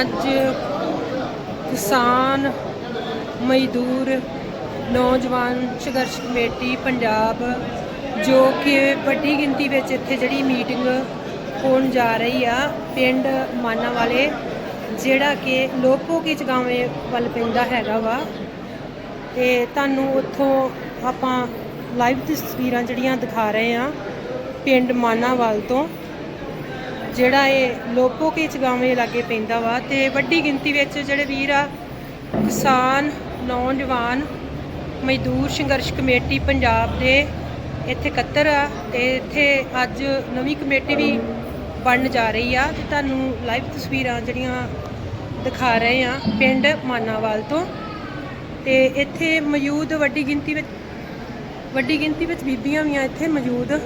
ਅੱਜ ਕਿਸਾਨ, ਮਜ਼ਦੂਰ, ਨੌਜਵਾਨ ਸੰਘਰਸ਼ ਕਮੇਟੀ ਪੰਜਾਬ, ਜੋ ਕਿ ਵੱਡੀ ਗਿਣਤੀ ਵਿੱਚ ਇੱਥੇ ਜਿਹੜੀ ਮੀਟਿੰਗ ਹੋਣ ਜਾ ਰਹੀ ਆ, ਪਿੰਡ ਮਾਨਾ ਵਾਲੇ ਜਿਹੜਾ ਕਿ ਲੋਪੋ ਕੀ ਚਗਾਵੇਂ ਵੱਲ ਪੈਂਦਾ ਹੈਗਾ ਵਾ। ਤੇ ਤੁਹਾਨੂੰ ਉੱਥੋਂ ਆਪਾਂ ਲਾਈਵ ਤਸਵੀਰਾਂ ਜਿਹੜੀਆਂ ਦਿਖਾ ਰਹੇ ਆ, ਪਿੰਡ ਮਾਨਾਵਾਲ ਤੋਂ। ਜਿਹੜਾ ਇਹ ਲੋਪੋ ਕੇ ਚਗਾਵੇਂ ਲਾਗੇ ਪੈਂਦਾ ਵਾ ਤੇ ਵੱਡੀ ਗਿਣਤੀ ਵਿੱਚ ਜਿਹੜੇ ਵੀਰ ਆ, ਕਿਸਾਨ, ਨੌਜਵਾਨ, ਮਜ਼ਦੂਰ, ਸੰਘਰਸ਼ ਕਮੇਟੀ ਪੰਜਾਬ ਦੇ ਇੱਥੇ ਇਕੱਤਰ ਆ ਤੇ ਇੱਥੇ ਅੱਜ ਨਵੀਂ ਕਮੇਟੀ ਵੀ ਬਣਨ ਜਾ ਰਹੀ ਆ ਤੇ ਤੁਹਾਨੂੰ ਲਾਈਵ ਤਸਵੀਰਾਂ ਜਿਹੜੀਆਂ ਦਿਖਾ ਰਹੇ ਆ ਪਿੰਡ ਮਾਨਾਵਾਲ ਤੋਂ। ਤੇ ਇੱਥੇ ਮੌਜੂਦ ਵੱਡੀ ਗਿਣਤੀ ਵਿੱਚ, ਵੱਡੀ ਗਿਣਤੀ ਵਿੱਚ ਬੀਬੀਆਂ ਵੀ ਆ ਇੱਥੇ ਮੌਜੂਦ।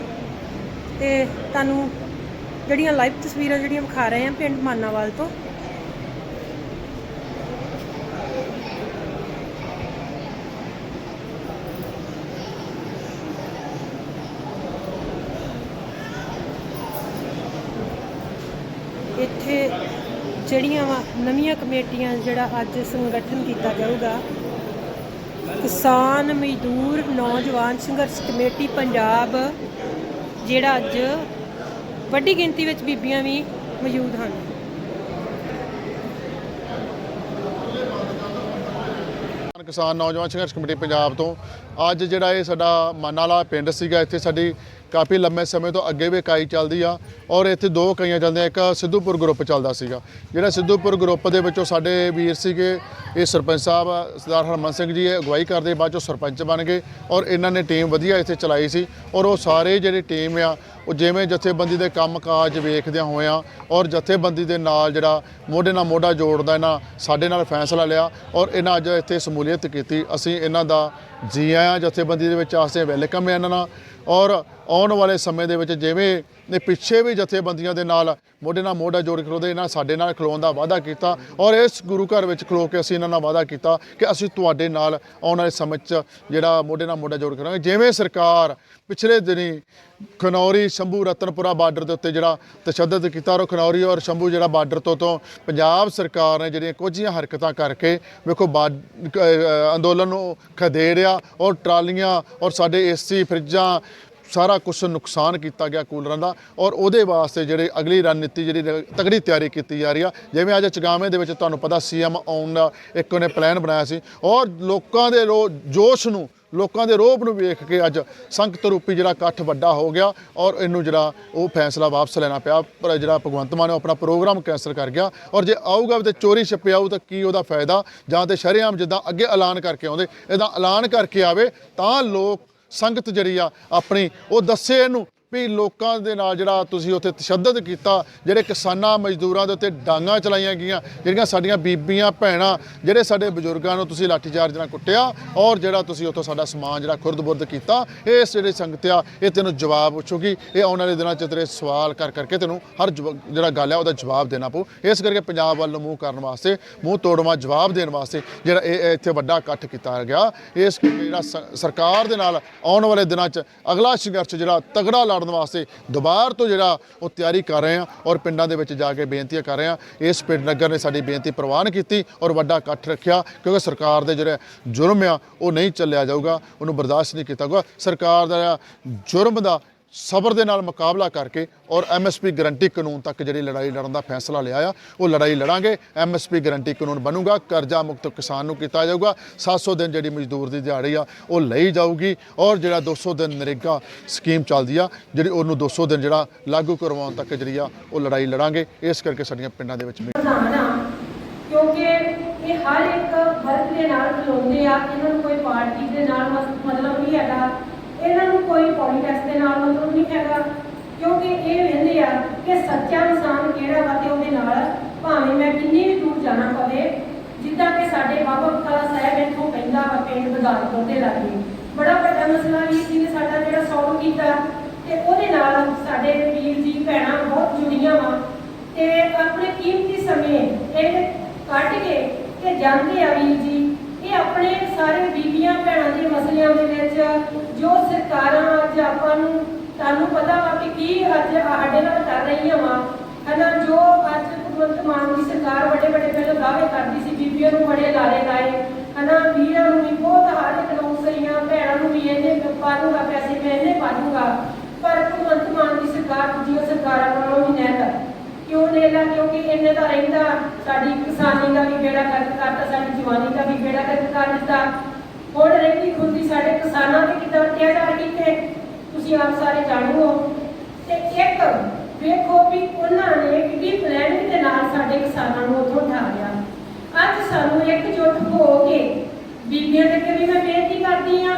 ਤੇ ਤੁਹਾਨੂੰ ਜਿਹੜੀਆਂ ਲਾਈਵ ਤਸਵੀਰਾਂ ਜਿਹੜੀਆਂ ਵਿਖਾ ਰਹੇ ਹਾਂ ਪਿੰਡ ਮਾਨਾਵਾਲ ਤੋਂ। ਇੱਥੇ ਜਿਹੜੀਆਂ ਵਾ ਨਵੀਆਂ ਕਮੇਟੀਆਂ ਜਿਹੜਾ ਅੱਜ ਸੰਗਠਨ ਕੀਤਾ ਜਾਊਗਾ, ਕਿਸਾਨ ਮਜ਼ਦੂਰ ਨੌਜਵਾਨ ਸੰਘਰਸ਼ ਕਮੇਟੀ ਪੰਜਾਬ, ਜਿਹੜਾ ਅੱਜ ਵੱਡੀ ਗਿਣਤੀ ਵਿੱਚ ਬੀਬੀਆਂ ਵੀ ਮੌਜੂਦ ਹਨ। ਕਿਸਾਨ ਨੌਜਵਾਨ ਸੰਘਰਸ਼ ਕਮੇਟੀ ਪੰਜਾਬ ਤੋਂ, ਅੱਜ ਜਿਹੜਾ ਇਹ ਸਾਡਾ ਮਾਨਾਲਾ ਪਿੰਡ ਸੀਗਾ, ਇੱਥੇ ਸਾਡੀ ਕਾਫੀ ਲੰਮੇ ਸਮੇਂ ਤੋਂ ਅੱਗੇ ਵੀ ਇਕਾਈ ਚੱਲਦੀ ਆ ਔਰ ਇੱਥੇ ਦੋ ਇਕਾਈਆਂ ਚੱਲਦੀਆਂ, ਇੱਕ ਸਿੱਧੂਪੁਰ ਗਰੁੱਪ ਚੱਲਦਾ ਸੀਗਾ। ਜਿਹੜਾ ਸਿੱਧੂਪੁਰ ਗਰੁੱਪ ਦੇ ਵਿੱਚੋਂ ਸਾਡੇ ਵੀਰ ਸੀਗੇ, ਇਹ ਸਰਪੰਚ ਸਾਹਿਬ, ਸਰਦਾਰ ਹਰਮਨ ਸਿੰਘ ਜੀ, ਇਹ ਅਗਵਾਈ ਕਰਦੇ, ਬਾਅਦ ਚੋਂ ਸਰਪੰਚ ਬਣ ਗਏ ਔਰ ਇਹਨਾਂ ਨੇ ਟੀਮ ਵਧੀਆ ਇੱਥੇ ਚਲਾਈ ਸੀ ਔਰ ਉਹ ਸਾਰੇ ਜਿਹੜੇ ਟੀਮ ਆ ਉਹ ਜਿਵੇਂ ਜਥੇਬੰਦੀ ਦੇ ਕੰਮਕਾਜ ਵੇਖਦਿਆਂ ਹੋਇਆਂ ਔਰ ਜਥੇਬੰਦੀ ਦੇ ਨਾਲ ਜਿਹੜਾ ਮੋਢੇ ਨਾਲ ਮੋਢਾ ਜੋੜਦਾ ਇਹਨਾਂ ਸਾਡੇ ਨਾਲ ਫੈਸਲਾ ਲਿਆ ਔਰ ਇਹਨਾਂ ਅੱਜ ਇੱਥੇ ਸਮੂਲੀਅਤ ਕੀਤੀ। ਅਸੀਂ ਇਹਨਾਂ ਦਾ ਜੀ ਆਇਆਂ ਜਥੇਬੰਦੀ ਦੇ ਵਿੱਚ ਆਸਤੇ ਵੈਲਕਮ ਹੈ ਇਹਨਾਂ ਨਾਲ। ਔਰ ਆਉਣ ਵਾਲੇ ਸਮੇਂ ਦੇ ਵਿੱਚ ਜਿਵੇਂ ਨੇ ਪਿੱਛੇ ਵੀ ਜਥੇਬੰਦੀਆਂ ਦੇ ਨਾਲ ਮੋਢੇ ਨਾਲ ਮੋਢਾ ਜੋੜ ਕੇ ਉਹਦੇ ਇਹਨਾਂ ਸਾਡੇ ਨਾਲ ਖਲੋਣ ਦਾ ਵਾਅਦਾ ਕੀਤਾ। ਔਰ ਇਸ ਗੁਰੂ ਘਰ ਵਿੱਚ ਖਲੋ ਕੇ ਅਸੀਂ ਇਹਨਾਂ ਨਾਲ ਵਾਅਦਾ ਕੀਤਾ ਕਿ ਅਸੀਂ ਤੁਹਾਡੇ ਨਾਲ ਆਉਣ ਵਾਲੇ ਸਮੇਂ 'ਚ ਜਿਹੜਾ ਮੋਢੇ ਨਾਲ ਮੋਢਾ ਜੋੜ ਕਰਾਂਗੇ ਜਿਵੇਂ ਸਰਕਾਰ ਪਿਛਲੇ ਦਿਨੀ ਖਨੌਰੀ ਸ਼ੰਭੂ ਰਤਨਪੁਰਾ ਬਾਰਡਰ ਦੇ ਉੱਤੇ ਜਿਹੜਾ ਤਸ਼ੱਦਦ ਕੀਤਾ, ਔਰ ਖਨੌਰੀ ਔਰ ਸ਼ੰਭੂ ਜਿਹੜਾ ਬਾਰਡਰ ਤੋਂ ਤੋਂ ਪੰਜਾਬ ਸਰਕਾਰ ਨੇ ਜਿਹੜੀਆਂ ਕੁਝੀਆਂ ਹਰਕਤਾਂ ਕਰਕੇ ਵੇਖੋ ਬਾ- ਅੰਦੋਲਨ ਨੂੰ ਖਦੇੜਿਆ ਔਰ ਟਰਾਲੀਆਂ ਔਰ ਸਾਡੇ ਏਸੀ, ਫਰਿੱਜਾਂ, ਸਾਰਾ ਕੁਝ ਨੁਕਸਾਨ ਕੀਤਾ ਗਿਆ ਕੂਲਰਾਂ ਦਾ ਔਰ ਉਹਦੇ ਵਾਸਤੇ ਜਿਹੜੇ ਅਗਲੀ ਰਣਨੀਤੀ ਜਿਹੜੀ ਤਗੜੀ ਤਿਆਰੀ ਕੀਤੀ ਜਾ ਰਹੀ ਆ, ਜਿਵੇਂ ਅੱਜ ਚਗਾਵੇਂ ਦੇ ਵਿੱਚ ਤੁਹਾਨੂੰ ਪਤਾ ਸੀਐਮ ਆਉਣ ਦਾ, ਇੱਕ ਉਹਨੇ ਪਲਾਨ ਬਣਾਇਆ ਸੀ ਔਰ ਲੋਕਾਂ ਦੇ ਰੋ, ਜੋਸ਼ ਨੂੰ ਲੋਕਾਂ ਦੇ ਰੋਹ ਨੂੰ ਵੇਖ ਕੇ ਅੱਜ ਸੰਗਤ ਰੂਪੀ ਜਿਹੜਾ ਇਕੱਠ ਵੱਡਾ ਹੋ ਗਿਆ ਔਰ ਇਹਨੂੰ ਜਿਹੜਾ ਉਹ ਫੈਸਲਾ ਵਾਪਸ ਲੈਣਾ ਪਿਆ। ਪਰ ਜਿਹੜਾ ਭਗਵੰਤ ਮਾਨ ਉਹ ਆਪਣਾ ਪ੍ਰੋਗਰਾਮ ਕੈਂਸਲ ਕਰ ਗਿਆ ਔਰ ਜੇ ਆਊਗਾ ਵੀ ਤੇ ਚੋਰੀ ਛਿਪੇ ਆਊ ਤਾਂ ਕੀ ਉਹਦਾ ਫਾਇਦਾ? ਜਾਂ ਤੇ ਸ਼ਰੇਆਮ ਜਿੱਦਾਂ ਅੱਗੇ ਐਲਾਨ ਕਰਕੇ ਆਉਂਦੇ, ਇਹਦਾ ਐਲਾਨ ਕਰਕੇ ਆਵੇ ਤਾਂ ਲੋਕ ਸੰਗਤ ਜਿਹੜੀ ਆ ਆਪਣੀ ਉਹ ਦੱਸੇ ਇਹਨੂੰ ਵੀ ਲੋਕਾਂ ਦੇ ਨਾਲ ਜਿਹੜਾ ਤੁਸੀਂ ਉੱਥੇ ਤਸ਼ੱਦਦ ਕੀਤਾ, ਜਿਹੜੇ ਕਿਸਾਨਾਂ ਮਜ਼ਦੂਰਾਂ ਦੇ ਉੱਤੇ ਡਾਂਗਾ ਚਲਾਈਆਂ ਗਈਆਂ, ਜਿਹੜੀਆਂ ਸਾਡੀਆਂ ਬੀਬੀਆਂ, ਭੈਣਾਂ, ਜਿਹੜੇ ਸਾਡੇ ਬਜ਼ੁਰਗਾਂ ਨੂੰ ਤੁਸੀਂ ਲਾਠੀਚਾਰਜ ਨਾਲ ਕੁੱਟਿਆ ਔਰ ਜਿਹੜਾ ਤੁਸੀਂ ਉੱਥੋਂ ਸਾਡਾ ਸਮਾਨ ਜਿਹੜਾ ਖੁਰਦ-ਬੁਰਦ ਕੀਤਾ, ਇਸ ਜਿਹੜੇ ਸੰਗਤ ਆ, ਇਹ ਤੈਨੂੰ ਜਵਾਬ ਪੁੱਛੂਗੀ, ਇਹ ਆਉਣ ਵਾਲੇ ਦਿਨਾਂ 'ਚ ਤੇਰੇ ਸਵਾਲ ਕਰ ਕਰਕੇ ਤੈਨੂੰ ਹਰ ਜਿਹੜਾ ਗੱਲ ਹੈ ਉਹਦਾ ਜਵਾਬ ਦੇਣਾ ਪਊ। ਇਸ ਕਰਕੇ ਪੰਜਾਬ ਵੱਲ ਨੂੰ ਮੂੰਹ ਕਰਨ ਵਾਸਤੇ, ਮੂੰਹ ਤੋੜਵਾ, ਜਵਾਬ ਦੇਣ ਵਾਸਤੇ ਜਿਹੜਾ ਇਹ ਇੱਥੇ ਵੱਡਾ ਇਕੱਠ ਕੀਤਾ ਗਿਆ। ਇਸ ਕਰਕੇ ਜਿਹੜਾ ਸ- ਸਰਕਾਰ ਦੇ ਨਾਲ ਆਉਣ ਵਾਲੇ ਦਿਨਾਂ 'ਚ ਅਗਲਾ ਸੰਘਰਸ਼ ਜਿਹੜਾ ਤਗੜਾ ਲੜਨ ਵਾਸਤੇ ਦੁਬਾਰ ਤੋਂ ਜਿਹੜਾ ਉਹ ਤਿਆਰੀ ਕਰ ਰਹੇ ਆ ਔਰ ਪਿੰਡਾਂ ਦੇ ਵਿੱਚ ਜਾ ਕੇ ਬੇਨਤੀਆਂ ਕਰ ਰਹੇ ਆ ਇਸ ਪਿੰਡ ਨਗਰ ਨੇ ਸਾਡੀ ਬੇਨਤੀ ਪ੍ਰਵਾਨ ਕੀਤੀ ਔਰ ਵੱਡਾ ਇਕੱਠ ਰੱਖਿਆ ਕਿਉਂਕਿ ਸਰਕਾਰ ਦੇ ਜਿਹੜੇ ਜੁਰਮ ਆ, ਉਹ ਨਹੀਂ ਚੱਲਿਆ ਜਾਊਗਾ, ਉਹਨੂੰ ਬਰਦਾਸ਼ਤ ਨਹੀਂ ਕੀਤਾ ਜਾਊਗਾ। ਸਰਕਾਰ ਦਾ ਜੁਰਮ ਦਾ ਸਬਰ ਦੇ ਨਾਲ ਮੁਕਾਬਲਾ ਕਰਕੇ ਔਰ ਐਮਐਸਪੀ ਗਰੰਟੀ ਕਾਨੂੰਨ ਤੱਕ ਜਿਹੜੀ ਲੜਾਈ ਲੜਨ ਦਾ ਫੈਸਲਾ ਲਿਆ ਆ, ਉਹ ਲੜਾਈ ਲੜਾਂਗੇ। ਐਮਐਸਪੀ ਗਰੰਟੀ ਕਾਨੂੰਨ ਬਣੂਗਾ, ਕਰਜ਼ਾ ਮੁਕਤ ਕਿਸਾਨ ਨੂੰ ਕੀਤਾ ਜਾਊਗਾ। 700 ਦਿਨ ਜਿਹੜੀ ਮਜ਼ਦੂਰ ਦੀ ਦਿਹਾੜੀ ਆ, ਉਹ ਲਈ ਜਾਊਗੀ ਔਰ ਜਿਹੜਾ 200 ਦਿਨ ਨਰੇਗਾ ਸਕੀਮ ਚੱਲਦੀ ਆ, ਜਿਹੜੀ ਉਹਨੂੰ 200 ਦਿਨ ਜਿਹੜਾ ਲਾਗੂ ਕਰਵਾਉਣ ਤੱਕ ਜਿਹੜੀ ਆ, ਉਹ ਲੜਾਈ ਲੜਾਂਗੇ। ਇਸ ਕਰਕੇ ਸਾਡੀਆਂ ਪਿੰਡਾਂ ਦੇ ਵਿੱਚ ਪ੍ਰਧਾਨ ਕਿਉਂਕਿ ਇਹ ਹਰ ਇੱਕ ਵਰਗ ਦੇ ਨਾਲ ਖਲੋਂਦੇ ਆ, ਇਹਨਾਂ ਨੂੰ ਕੋਈ ਪਾਰਟੀ ਦੇ ਨਾਲ ਮਤਲਬ ਨਹੀਂ ਹੈਗਾ। ਇਹਨਾਂ ਨੂੰ ਕੋਈ ਪੋਲੀਟਿਕਸ ਦੇ ਨਾਲ ਮਤਲਬ ਨਹੀਂ ਹੈਗਾ। ਕਿਉਂਕਿ ਇਹ ਵੇਖਦੇ ਆ ਕਿ ਸੱਚਾ ਇਨਸਾਨ ਕਿਹੜਾ ਵਾ ਤੇ ਉਹਦੇ ਨਾਲ ਭਾਵੇਂ ਮੈਂ ਕਿੰਨੀ ਵੀ ਦੂਰ ਜਾਣਾ ਪਵੇ, ਜਿੱਦਾਂ ਕਿ ਸਾਡੇ ਬਾਬਾ ਬਕਾਲਾ ਸਾਹਿਬ ਇੱਥੋਂ ਪੈਂਦਾ ਵਾ ਪਿੰਡ ਬਦਾਲਪੁਰ ਦੇ ਲਾਗੇ। ਬੜਾ ਵੱਡਾ ਮਸਲਾ ਵੀ ਸੀ ਨੇ ਸਾਡਾ ਜਿਹੜਾ ਸੋਲਵ ਕੀਤਾ ਤੇ ਉਹਦੇ ਨਾਲ ਸਾਡੇ ਵੀਰ ਜੀ ਭੈਣਾਂ ਬਹੁਤ ਜੁੜੀਆਂ ਵਾ ਤੇ ਆਪਣੇ ਕੀਮਤੀ ਸਮੇਂ ਇਹ ਕੱਢ ਕੇ ਤੇ ਜਾਂਦੇ ਆ ਵੀਰ ਜੀ ਆਪਣੇ ਸਾਰੇ ਬੀਬੀਆਂ ਭੈਣਾਂ ਦੇ ਮਸਲਿਆਂ ਦੇ ਵਿੱਚ ਜੋ ਸਰਕਾਰਾਂ ਅੱਜ ਆਪਾਂ ਨੂੰ ਤੁਹਾਨੂੰ ਪਤਾ ਵਾ ਕਿ ਕੀ ਅੱਜ ਸਾਡੇ ਨਾਲ ਕਰ ਰਹੀਆਂ ਵਾ। ਹਨਾ, ਜੋ ਅੱਜ ਭਗਵੰਤ ਮਾਨ ਦੀ ਸਰਕਾਰ ਵੱਡੇ ਵੱਡੇ ਪਹਿਲਾਂ ਦਾਅਵੇ ਕਰਦੀ ਸੀ, ਬੀਬੀਆਂ ਨੂੰ ਬੜੇ ਲਾਰੇ ਲਾਏ। ਹਨਾ, ਵੀਰਾਂ ਨੂੰ ਵੀ ਬਹੁਤ ਹਰ ਇੱਕ ਨੂੰ ਭੈਣਾਂ ਨੂੰ ਵੀ ਇਹਨੇ ਪਾ ਦੂੰਗਾ ਪੈਸੇ ਮੈਂ ਇਹਨੇ ਪਾ ਦੂੰਗਾ ਪਰ ਭਗਵੰਤ ਮਾਨ ਦੀ ਸਰਕਾਰ ਦੂਜੀਆਂ ਸਰਕਾਰਾਂ ਨਾਲੋਂ ਵੀ ਨਹਿਤ ਹੈ ਕਿਉਂ ਨੇਲਾ ਕਿਉਂਕਿ ਇਹਨੇ ਤਾਂ ਰਹਿੰਦਾ, ਸਾਡੀ ਕਿਸਾਨੀ ਦਾ ਵੀ ਬੇੜਾ ਕਰ ਕਰਤਾ, ਸਾਡੀ ਜਵਾਨੀ ਦਾ ਵੀ ਬੇੜਾ ਕਰ ਕਰ ਦਿੱਤਾ। ਹੁਣ ਰਹਿੰਦੀ ਖੁੰਦੀ ਸਾਡੇ ਕਿਸਾਨਾਂ ਤੇ ਕਿੱਦਾਂ ਅਤਿਆਚਾਰ ਕੀਤੇ ਤੁਸੀਂ ਆਪ ਸਾਰੇ ਜਾਣੋ। ਤੇ ਇੱਕ ਵੇਖੋ ਵੀ ਉਹਨਾਂ ਨੇ ਕਿੰਨੀ ਪਲੈਨਿੰਗ ਦੇ ਨਾਲ ਸਾਡੇ ਕਿਸਾਨਾਂ ਨੂੰ ਉੱਥੋਂ ਉਠਾ ਅੱਜ ਸਾਨੂੰ ਇਕਜੁੱਟ ਹੋ ਕੇ ਬੀਬੀਆਂ ਦੇ ਅੱਗੇ ਵੀ ਮੈਂ ਬੇਨਤੀ ਕਰਦੀ ਆ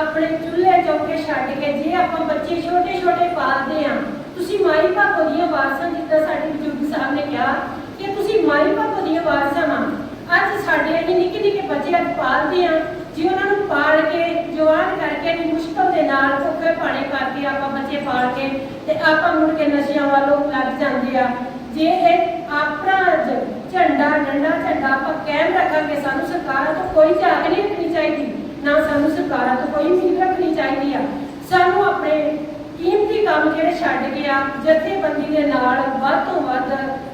ਆਪਣੇ ਚੁੱਲ੍ਹੇ ਚੌਕੇ ਛੱਡ ਕੇ ਜੇ ਆਪਾਂ ਬੱਚੇ ਛੋਟੇ ਛੋਟੇ ਪਾਲਦੇ ਆ ਤੁਸੀਂ ਮਾਈ ਭਾਗੋ ਦੀਆਂ ਵਾਰਸਾਂ ਜਿੱਦਾਂ ਸਾਡੇ ਬਜ਼ੁਰਗ ਸਾਹਿਬ ਨੇ ਕਿਹਾ ਕਿ ਤੁਸੀਂ ਮਾਈ ਭਾਗੋ ਦੀਆਂ ਵਾਰਸਾਂ ਆ ਅੱਜ ਸਾਡੇ ਇਹ ਨਿੱਕੇ ਨਿੱਕੇ ਬੱਚੇ ਅੱਜ ਪਾਲਦੇ ਆ, ਜੇ ਉਹਨਾਂ ਨੂੰ ਪਾਲ ਕੇ, ਜਵਾਨ ਕਰਕੇ ਵੀ ਮੁਸ਼ਕਲ ਦੇ ਨਾਲ ਭੁੱਖੇ ਭਾਣੇ ਕਰਕੇ ਆਪਾਂ ਬੱਚੇ ਪਾਲ ਕੇ ਤੇ ਆਪਾਂ ਮੁੜ ਕੇ ਨਸ਼ਿਆਂ ਵੱਲੋਂ ਲੱਗ ਜਾਂਦੇ ਆ। ਜੇ ਇਹ ਆਪਣਾ ਝੰਡਾ, ਡੰਡਾ ਝੰਡਾ ਆਪਾਂ ਕਾਇਮ ਰੱਖਾਂਗੇ, ਸਾਨੂੰ ਸਰਕਾਰਾਂ ਤੋਂ ਕੋਈ ਝਾਕ ਨਹੀਂ ਰੱਖਣੀ ਚਾਹੀਦੀ, ਨਾ ਸਾਨੂੰ ਸਰਕਾਰਾਂ ਤੋਂ ਕੋਈ ਉਮੀਦ ਰੱਖਣੀ ਚਾਹੀਦੀ ਆ। ਸਾਨੂੰ ਆਪਣੇ ਕੀਮਤੀ ਕੰਮ ਜਿਹੜੇ ਛੱਡ ਗਿਆ ਜਥੇਬੰਦੀ ਦੇ ਨਾਲ ਵੱਧ ਤੋਂ ਵੱਧ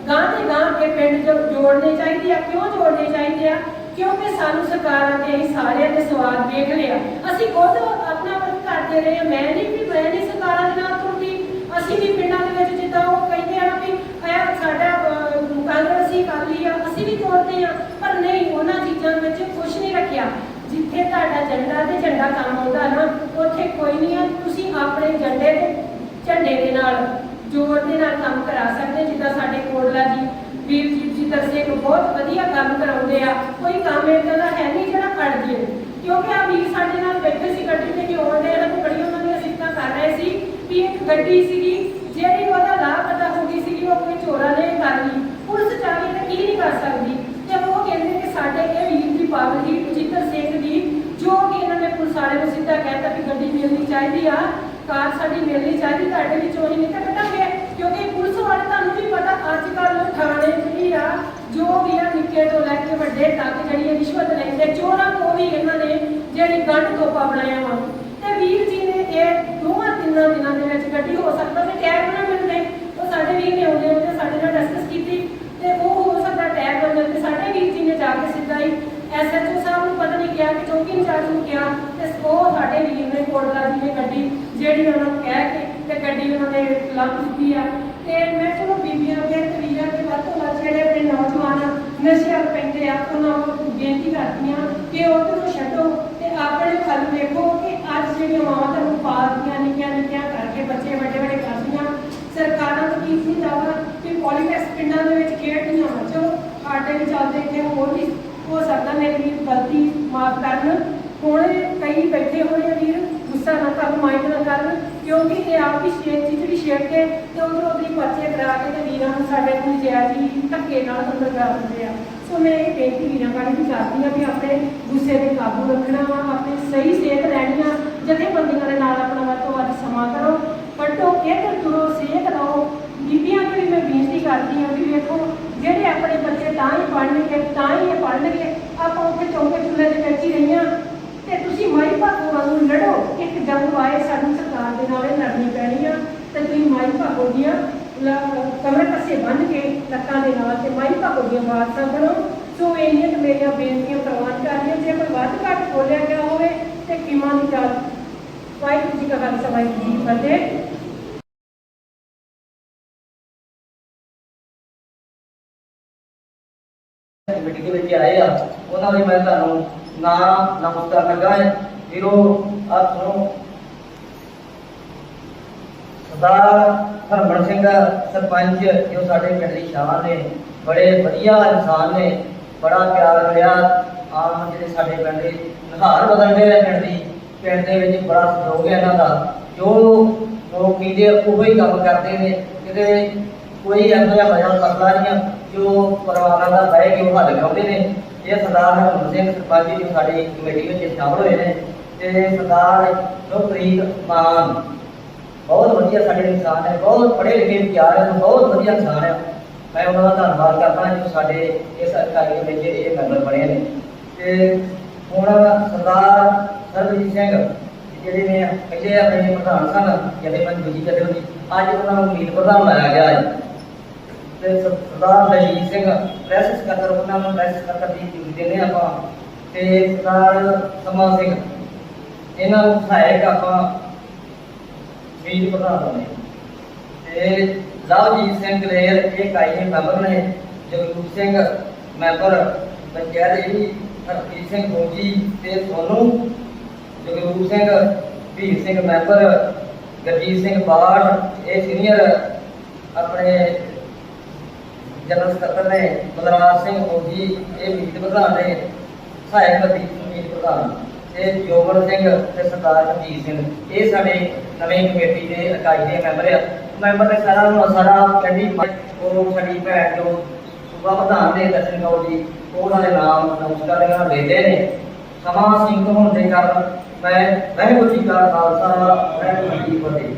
ਗਾਂ ਤੇ ਗਾਂ ਕੇ ਪਿੰਡ ਜੋੜਨੇ ਚਾਹੀਦੇ ਆ ਕਿਉਂ ਜੋੜਨੇ ਚਾਹੀਦੇ ਆ? ਕਿਉਂਕਿ ਸਾਨੂੰ ਸਰਕਾਰਾਂ ਦੇ ਅਸੀਂ ਸਾਰਿਆਂ ਦੇ ਸਵਾਲ ਦੇਖ ਲਿਆ ਅਸੀਂ ਖੁਦ ਆਪਣਾ ਵਰਕ ਕਰਦੇ ਰਹੇ ਹਾਂ। ਮੈਂ ਨਹੀਂ ਵੀ ਮੈਂ ਨਹੀਂ ਸਰਕਾਰਾਂ ਦੇ ਨਾਲ ਤੁਰਦੀ। ਅਸੀਂ ਵੀ ਪਿੰਡਾਂ ਦੇ ਵਿੱਚ ਜਿੱਦਾਂ ਉਹ ਕਹਿੰਦੇ ਆ ਨਾ ਵੀ ਇਹ ਸਾਡਾ ਅਹ, ਕਾਂਗਰਸੀ ਕਾਲੀ ਆ ਅਸੀਂ ਵੀ ਤੋੜਦੇ ਆ। ਪਰ ਨਹੀਂ ਉਹਨਾਂ ਚੀਜ਼ਾਂ ਵਿੱਚ ਕੁਝ ਨਹੀਂ ਰੱਖਿਆ। ਜਿੱਥੇ ਤੁਹਾਡਾ ਝੰਡਾ ਤੇ ਝੰਡਾ ਕੰਮ ਆਉਂਦਾ ਨਾ ਉੱਥੇ ਕੋਈ ਨਹੀਂ ਆ। ਤੁਸੀਂ ਆਪਣੇ ਝੰਡੇ ਤੇ ਝੰਡੇ ਦੇ ਨਾਲ ਜੋੜ ਦੇ ਨਾਲ ਕੰਮ ਕਰਾ ਸਕਦੇ ਜਿੱਦਾਂ ਸਾਡੇ ਕੋਟਲਾ ਜੀ, ਵੀਰ ਜੀ ਦੱਸੇ ਕਿ ਬਹੁਤ ਵਧੀਆ ਕੰਮ ਕਰਾਉਂਦੇ ਆ। ਕੋਈ ਕੰਮ ਏਦਾਂ ਦਾ ਹੈ ਨਹੀਂ ਜਿਹੜਾ ਖੜ ਜੇ। ਕਿਉਂਕਿ ਆ ਵੀਰ ਸਾਡੇ ਨਾਲ ਬੈਠੇ ਸੀ, ਗੱਡੀ ਤੇ ਕਿ ਆਉਂਦੇ ਆ ਤੇ ਬੜੀ ਉਹਨਾਂ ਦੀਆਂ ਸਿੱਖਾਂ ਕਰ ਰਹੇ ਸੀ ਵੀ ਇੱਕ ਗੱਡੀ ਸੀਗੀ, ਜਿਹੜੀ ਉਹਦਾ ਲਾਪਤਾ ਹੋ ਗਈ ਸੀਗੀ, ਉਹ ਆਪਣੇ ਚੋਰਾਂ ਨੇ ਕਰ ਲਈ। ਪੁਲਿਸ ਚਾਹੇ ਤਾਂ ਕੀ ਨਹੀਂ ਕਰ ਸਕਦੀ। ਤੇ ਉਹ ਕਹਿੰਦੇ ਕਿ ਸਾਡੇ ਇਹ ਵੀਰ ਦੀ ਪਾਵਰ ਜਿੱਤਰ ਸਿੰਘ ਦੀ ਜੋ ਕਿ ਇਹਨਾਂ ਨੇ ਪੁਲਿਸ ਵਾਲੇ ਨੂੰ ਸਿੱਧਾ ਕਹਿਤਾ ਵੀ ਗੱਡੀ ਮਿਲਣੀ ਚਾਹੀਦੀ ਆ, ਕਾਰ ਸਾਡੀ ਮਿਲਣੀ ਚਾਹੀਦੀ, ਤੁਹਾਡੇ ਵਿੱਚੋਂ ਹੀ ਨਹੀਂ ਤਾਂ ਕੱਢਾਂਗੇ। ਕਿਉਂਕਿ ਪੁਲਿਸ ਵਾਲੇ ਤੁਹਾਨੂੰ ਵੀ ਪਤਾ ਅੱਜ ਕੱਲ੍ਹ ਥਾਣੇ ਜਿਹੜੀ ਆ, ਜੋ ਵੀ ਆ ਨਿੱਕੇ ਤੋਂ ਲੈ ਕੇ ਵੱਡੇ ਤੱਕ ਜਿਹੜੀ ਰਿਸ਼ਵਤ ਲੈਂਦੇ ਚੋਰਾਂ ਤੋਂ ਵੀ ਇਹਨਾਂ ਨੇ ਜਿਹੜੀ ਗੰਢ ਤੋਪਾ ਬਣਾਇਆ ਵਾ। ਤੇ ਵੀਰ ਜੀ ਨੇ ਇਹ ਦੋਵਾਂ ਤਿੰਨਾਂ ਦਿਨਾਂ ਦੇ ਵਿੱਚ ਗੱਡੀ, ਹੋ ਸਕਦਾ ਤੇ ਟਾਇਰ ਨਾ ਮਿਲਦੇ ਉਹ ਸਾਡੇ ਵੀਰ ਨੇ ਆਉਂਦੇ ਉਹਨੇ ਸਾਡੇ ਨਾਲ ਡਿਸਕਸ ਕੀਤੀ ਤੇ ਉਹ ਹੋ ਸਕਦਾ ਟਾਇਰ ਬਣ ਜਾਂਦੇ ਸਾਡੇ ਵੀਰ ਜੀ ਨੇ ਜਾ ਕੇ ਸਿੱਧਾ ਹੀ ਐਸਐਚਓ ਸਾਹਿਬ ਨੂੰ ਪਤਾ ਨਹੀਂ ਕਿਹਾ ਕਿ ਚੌਕੀ ਇੰਚਾਰਜ ਨੂੰ ਕਿਹਾ ਤੇ ਉਹ ਸਾਡੇ ਵੀਰ ਨੇ ਕੋਟਲਾ ਜੀ ਨੇ ਗੱਡੀ ਜਿਹੜੀ ਉਹਨਾਂ ਨੂੰ ਕਹਿ ਕੇ ਗੱਡੀ ਉਹਨਾਂ ਨੇ ਲੱਭ ਦਿੱਤੀ ਆ। ਤੇ ਮੈਂ ਚਲੋ ਬੀਬੀਆਂ ਦੇ ਤੇ ਦੇ ਵੱਧ ਤੋਂ ਵੱਧ ਜਿਹੜੇ ਆਪਣੇ ਨੌਜਵਾਨ ਨਸ਼ਿਆਂ ਪੈਂਦੇ ਆ, ਉਹਨਾਂ ਨੂੰ ਬੇਨਤੀ ਕਰਦੀ ਕਿ ਉਹ ਨੂੰ ਛੱਡੋ ਤੇ ਆਪਣੇ ਵੱਲ ਵੇਖੋ ਕਿ ਅੱਜ ਜਿਹੜੀਆਂ ਮਾਵਾਂ ਤੁਹਾਨੂੰ ਪਾਲਦੀਆਂ ਨਿੱਕੀਆਂ ਨਿੱਕੀਆਂ ਕਰਕੇ ਬੱਚੇ ਵੱਡੇ ਵੱਡੇ ਕਰਦੀਆਂ ਸਰਕਾਰਾਂ ਨੂੰ ਕੀ ਸੀ ਦਾਵਾ ਕਿ ਪੋਲੀਟੈਕਸ ਪਿੰਡਾਂ ਦੇ ਵਿੱਚ ਖੇਡਦੀਆਂ ਬੱਚੋ ਸਾਡੇ ਵੀ ਚੱਲਦੇ ਇੱਥੇ ਹੋਰ ਵੀ ਹੋ ਸਕਦਾ ਮੇਰੀ ਗਲਤੀ ਮਾਫ ਕਰਨ। ਹੁਣ ਕਈ ਬੈਠੇ ਹੋਏ ਆ ਵੀਰ ਗੁੱਸਾ ਨਾ ਕਰਨ ਮਾਈਂਡ ਨਾ ਕਰਨ, ਕਿਉਂਕਿ ਇਹ ਆਪ ਹੀ ਸ਼ੇਰ ਚੀਜ਼ ਛੇੜ ਕੇ ਤੇ ਉਧਰ ਉਧਰੀ ਪਰਚੇ ਕਰਾ ਕੇ ਤੇ ਵੀਰਾਂ ਨੂੰ ਸਾਡੇ ਕੋਲ ਜਿਆ ਜੀ ਧੱਕੇ ਨਾਲ ਅੰਦਰ ਕਰ ਦਿੰਦੇ ਆ। ਸੋ ਮੈਂ ਇਹ ਬੇਨਤੀ ਵੀਰਾਂ ਕਾਲੀ ਵੀ ਕਰਦੀ ਆ ਵੀ ਆਪਣੇ ਗੁੱਸੇ ਤੇ ਕਾਬੂ ਰੱਖਣਾ ਵਾ ਆਪਣੀ ਸਹੀ ਸਿਹਤ ਰਹਿਣੀ ਆ ਜਥੇਬੰਦੀਆਂ ਦੇ ਨਾਲ ਆਪਣਾ ਵੱਧ ਤੋਂ ਵੱਧ ਸਮਾਂ ਕਰੋ। ਪੜ੍ਹੋ ਇੱਧਰ ਤੁਰੋ ਸਿਹਤ ਰਹੋ ਬੀਬੀਆਂ ਨੂੰ ਵੀ ਮੈਂ ਬੇਨਤੀ ਕਰਦੀ ਆ ਵੀ ਵੇਖੋ, ਜਿਹੜੇ ਆਪਣੇ ਬੱਚੇ ਤਾਂ ਹੀ ਪੜ੍ਹਨਗੇ, ਤਾਂ ਹੀ ਇਹ ਪੜ੍ਹਨਗੇ, ਆਪਾਂ ਉੱਥੇ ਚੌਂਕੇ ਚੁੱਲੇ ਦੇ ਵਿੱਚ ਹੀ ਰਹੀਆਂ। ਮਾਈ ਲੜੋ। ਇੱਕ ਜੰਗ ਆਏ ਸਾਨੂੰ ਸਰਕਾਰ ਦੇ ਨਾਲ ਲੜਨੀ ਪੈਣੀ ਆ ਤੇ ਤੁਸੀਂ ਮਾਈ ਭਾਗੋ ਦੀਆਂ ਕਮਰੇ ਪਾਸੇ ਬੰਨ ਕੇ ਲੱਤਾਂ ਦੇ ਨਾਲ ਤੇ ਮਾਈ ਭਾਗੋ ਦੀਆਂ ਵਾਰਸਾਂ ਬਣੋ ਸੋ ਇੰਨੀਆਂ ਤੇ ਮੇਰੀਆਂ ਬੇਨਤੀਆਂ ਪ੍ਰਵਾਨ ਕਰਦੀਆਂ ਜੇ ਕੋਈ ਵੱਧ ਘੱਟ ਬੋਲਿਆ ਗਿਆ ਹੋਵੇ ਤੇ ਕੀਮਾ ਦੀ ਗੱਲ? ਵਾਹਿਗੁਰੂ ਜੀ ਕਾ ਖਾਲਸਾ, ਵਾਹਿਗੁਰੂ ਜੀ ਫਤਿਹ। ਕਮੇਟੀ ਦੇ ਵਿੱਚ ਆਏ ਆ। ਉਹਨਾਂ ਲਈ ਮੈਂ ਤੁਹਾਨੂੰ ਨਾਮ ਨਮਸਕਾਰ ਲੱਗਾ ਹੈ। ਵੀਰੋ ਆ ਸੁਣੋ ਸਰਦਾਰ ਹਰਮਨ ਸਿੰਘ ਸਰਪੰਚ ਜੋ ਸਾਡੇ ਪਿੰਡ ਦੀ ਸ਼ਾਨ ਨੇ ਬੜੇ ਵਧੀਆ ਇਨਸਾਨ ਨੇ ਬੜਾ ਪਿਆਰ ਮਿਲਿਆ ਆਮ ਜਿਹੜੇ ਸਾਡੇ ਪਿੰਡ ਦੇ ਨਿਹਾਰ ਬਦਲਦੇ ਨੇ ਪਿੰਡ ਦੀ ਪਿੰਡ ਦੇ ਵਿੱਚ ਬੜਾ ਸਹਿਯੋਗ ਹੈ ਇਹਨਾਂ ਦਾ। ਜੋ ਲੋਕ ਕਹਿੰਦੇ ਆ, ਉਹੋ ਹੀ ਕੰਮ ਕਰਦੇ ਨੇ ਕਿਤੇ ਕੋਈ ਇਹੋ ਜਿਹਾ ਮਜ਼ਾ ਮਸਲਾ ਨਹੀਂ ਜੋ ਪਰਿਵਾਰਾਂ ਦਾ ਬਹਿ ਕੇ ਉਹ ਹੱਲ ਕਰਾਉਂਦੇ ਨੇ। ਇਹ ਸਰਦਾਰ ਹਰਮਨ ਸਿੰਘ ਸਰਪੰਚ ਜੀ ਜੋ ਸਾਡੀ ਕਮੇਟੀ ਵਿੱਚ ਸ਼ਾਮਲ ਹੋਏ ਨੇ। ਤੇ ਸਰਦਾਰ ਲੋਕਪ੍ਰੀਤ ਮਾਨ। ਬਹੁਤ ਵਧੀਆ ਸਾਡੇ ਇਨਸਾਨ ਹੈ ਬਹੁਤ ਪੜ੍ਹੇ ਲਿਖੇ ਪਿਆਰ ਹੈ ਬਹੁਤ ਵਧੀਆ ਇਨਸਾਨ ਹੈ ਮੈਂ ਉਹਨਾਂ ਦਾ ਧੰਨਵਾਦ ਕਰਦਾ ਜੋ ਸਾਡੇ ਇਸ ਅਧਿਕਾਰੀ ਦੇ ਵਿੱਚ ਇਹ ਮੈਂਬਰ ਬਣੇ ਨੇ। ਤੇ ਹੁਣ ਸਰਦਾਰ ਸਰਬਜੀਤ ਸਿੰਘ, ਜਿਹੜੇ ਨੇ ਪਹਿਲੇ ਆਪਣੇ ਪ੍ਰਧਾਨ ਸਨ ਜਿਹੜੇ ਮੈਂ ਦੂਜੀ ਕਦੇ ਹੁੰਦੀ, ਅੱਜ ਉਹਨਾਂ ਨੂੰ ਮੀਤ ਪ੍ਰਧਾਨ ਲਾਇਆ ਗਿਆ ਹੈ। ਤੇ ਸਰਦਾਰ ਦਲੀਪ ਸਿੰਘ, ਪ੍ਰੈਸ ਸਕੱਤਰ, ਉਹਨਾਂ ਨੂੰ ਪ੍ਰੈਸ ਸਕੱਤਰ ਦੀ ਡਿਊਟੀ ਦਿੰਦੇ ਆਪਾਂ। ਤੇ ਸਰਦਾਰ ਸਮਾ ਸਿੰਘ ਇਹਨਾਂ ਨੂੰ ਸਹਾਇਕ ਆਪਾਂ ਮੀਤ ਪ੍ਰਧਾਨ ਬਣਾਏ ਤੇ ਲਵਜੀਤ ਸਿੰਘ ਗਲੇਰ ਇਹ ਇਕਾਈ ਮੈਂਬਰ ਨੇ ਜਗਰੂਪ ਸਿੰਘ, ਮੈਂਬਰ ਪੰਚਾਇਤ ਜੀ ਹਰਪ੍ਰੀਤ ਸਿੰਘ ਫੌਜੀ ਤੇ ਸੋਨੂੰ ਜਗਰੂਪ ਸਿੰਘ ਵੀਰ ਸਿੰਘ ਮੈਂਬਰ, ਗਰਜੀਤ ਸਿੰਘ ਬਾੜ, ਇਹ ਸੀਨੀਅਰ ਆਪਣੇ ਜਨਰਲ ਸਕੱਤਰ ਨੇ ਬਲਰਾਜ ਸਿੰਘ ਫੌਜੀ ਇਹ ਮੀਤ ਪ੍ਰਧਾਨ ਨੇ ਸਹਾਇਕ ਮੀਤ ਪ੍ਰਧਾਨ ਤੇ ਜੋਬਨ ਸਿੰਘ ਤੇ ਸਰਦਾਰ ਜਗਜੀਤ ਸਿੰਘ। ਇਹ ਸਾਡੇ ਨਵੇਂ ਕਮੇਟੀ ਦੇ ਇਕਾਈ ਦੇ ਮੈਂਬਰ ਆ। ਮੈਂਬਰ ਨੇ ਸਾਰਾ ਨੂੰ ਸਾਰਾ ਕਹਿੰਦੀ ਉਹ ਸਾਡੀ ਭੈਣ ਜੋ ਸੂਬਾ ਪ੍ਰਧਾਨ ਦੇ ਦਰਸ਼ਨ ਕੌਰ ਜੀ ਉਹਨਾਂ ਦੇ ਨਾਮ ਨਮਸਕਾਰ ਦੇ ਨਾਲ ਲੈਂਦੇ ਨੇ। ਸਮਾਂ ਸਿੰਘ ਹੋਣ ਦੇ ਕਾਰਨ ਮੈਂ ਵਾਹਿਗੁਰੂ ਜੀ ਕਾ ਖਾਲਸਾ, ਵਾਹਿਗੁਰੂ ਜੀ ਕੀ ਫਤਿਹ।